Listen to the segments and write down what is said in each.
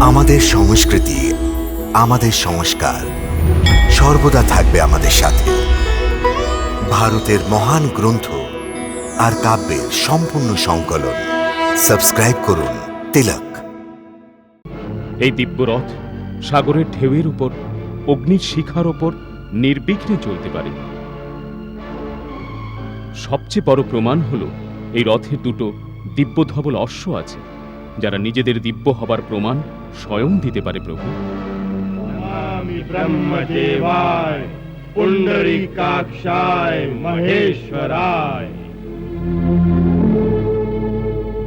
আমাদের সংস্কৃতি, আমাদের সংস্কার সর্বদা থাকবে আমাদের সাথে। ভারতের মহান গ্রন্থ আর কাব্যের সম্পূর্ণ সংকলন। সাবস্ক্রাইব করুন তিলক। এই দিব্যরথ সাগরের ঢেউয়ের উপর, অগ্নির শিখার ওপর নির্বিঘ্নে চলতে পারে। সবচেয়ে বড় প্রমাণ হল এই রথের দুটো দিব্যধবল অশ্ব আছে। যারা নিজেদের দিব্য হবার প্রমাণ স্বয়ং দিতে পারে প্রভু।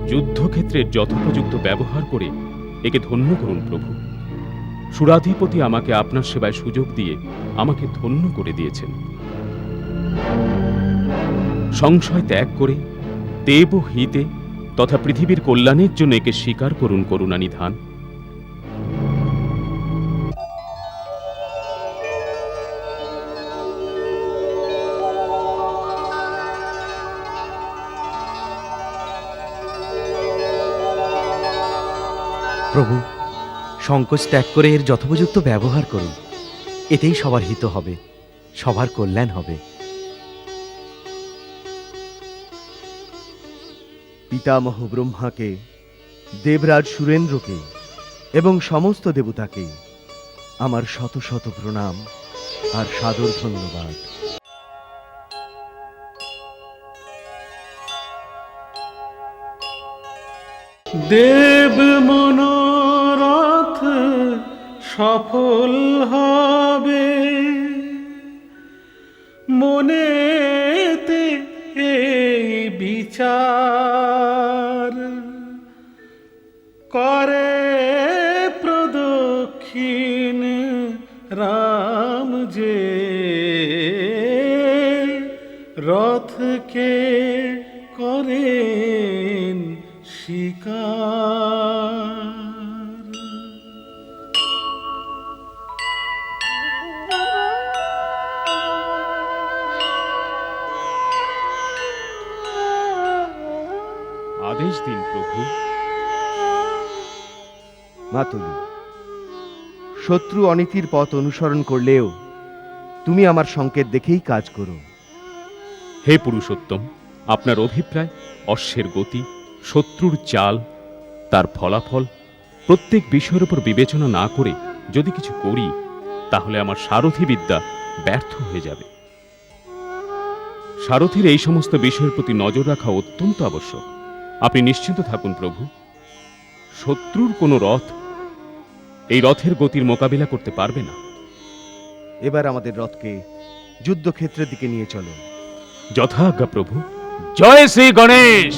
যুদ্ধক্ষেত্রের যথোপযুক্ত ব্যবহার করে একে ধন্য করুন প্রভু। সুরাধিপতি আমাকে আপনার সেবায় সুযোগ দিয়ে আমাকে ধন্য করে দিয়েছেন। সংশয় ত্যাগ করে দেব হিতে তথা পৃথিবীর কল্যাণের জন্য একে স্বীকার করুন করুণানিধান প্রভু, সংকোচ ত্যাগ করে এর যথোপযুক্ত ব্যবহার করুন। এতেই সবার হিত হবে, সবার কল্যাণ হবে। পিতামহ ব্রহ্মাকে, দেবরাজ সুরেন্দ্রকে এবং সমস্ত দেবতাকে আমার শত শত প্রণাম আর সাদর ধন্যবাদ। দেব মনোরথ সফল হবে। মনেতে এই বিচার করে প্রদক্ষিণ রাম যে রথকে করেন শিকার। আদেশ দিন প্রভু। মাতুলি, শত্রু অনীতির পথ অনুসরণ করলেও তুমি আমার সংকেত দেখেই কাজ করো। হে পুরুষোত্তম, আপনার অভিপ্রায়, অশ্বের গতি, শত্রুর চাল, তার ফলাফল, প্রত্যেক বিষয়ের উপর বিবেচনা না করে যদি কিছু করি, তাহলে আমার সারথি বিদ্যা ব্যর্থ হয়ে যাবে। সারথির এই সমস্ত বিষয়ের প্রতি নজর রাখা অত্যন্ত আবশ্যক। আপনি নিশ্চিন্ত থাকুন প্রভু, শত্রুর কোনো রথ এই রথের গতির মোকাবিলা করতে পারবে না। এবার আমাদের রথকে যুদ্ধক্ষেত্রের দিকে নিয়ে চলো যথাজ্ঞা প্রভু। জয় শ্রী গণেশ!